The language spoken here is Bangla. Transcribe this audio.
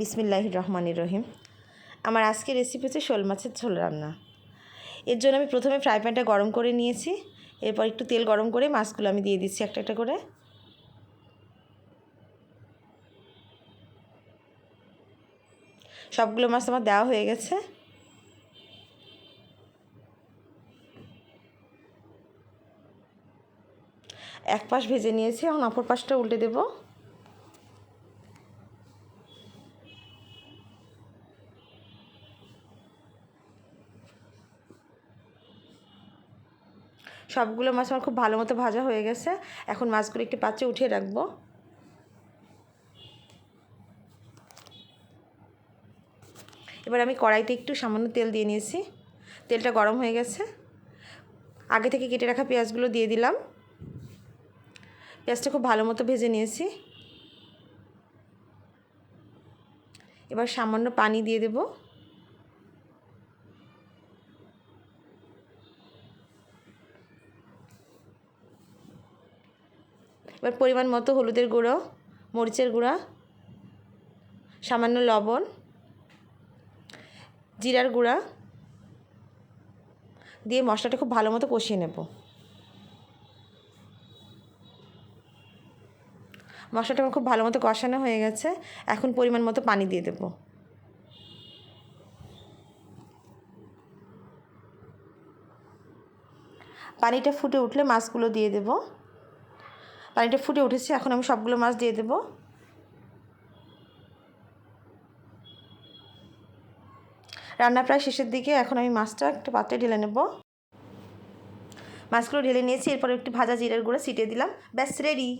বিসমিল্লাহ রহমানির রহিম। আমার আজকের রেসিপি হচ্ছে শোল মাছের ঝোল রান্না। এর জন্য আমি প্রথমে ফ্রাই প্যানটা গরম করে নিয়েছি। এরপর একটু তেল গরম করে মাছগুলো আমি দিয়ে দিচ্ছি একটা একটা করে। সবগুলো মাছ আমার দেওয়া হয়ে গেছে। এক পাশ ভেজে নিয়েছি, এখন অপর পাশটা উল্টে দেবো। সবগুলো মাছ আমার খুব ভালো মতো ভাজা হয়ে গেছে। এখন মাছগুলো একটি পাত্রে উঠিয়ে রাখব। এবার আমি কড়াইতে একটু সামান্য তেল দিয়ে নিয়েছি। তেলটা গরম হয়ে গেছে। আগে থেকে কেটে রাখা পেঁয়াজগুলো দিয়ে দিলাম। পেঁয়াজটা খুব ভালো মতো ভেজে নিয়েছি। এবার সামান্য পানি দিয়ে দেবো। এবার পরিমাণ মতো হলুদের গুঁড়ো, মরিচের গুঁড়া, সামান্য লবণ, জিরার গুঁড়া দিয়ে মশলাটা খুব ভালো মতো কষিয়ে নেব। মশলাটা আমার খুব ভালো মতো কষানো হয়ে গেছে। এখন পরিমাণ মতো পানি দিয়ে দেব। পানিটা ফুটে উঠলে মাছগুলো দিয়ে দেবো। পানিটা ফুটে উঠেছে, এখন আমি সবগুলো মাছ দিয়ে দেবো। রান্না প্রায় শেষের দিকে, এখন আমি মাছটা একটা পাত্রে ঢেলে নেব। মাছগুলো ঢেলে নিয়েছি, এরপর একটু ভাজা জিরের গুঁড়ো ছিটিয়ে দিলাম। ব্যাস রেডি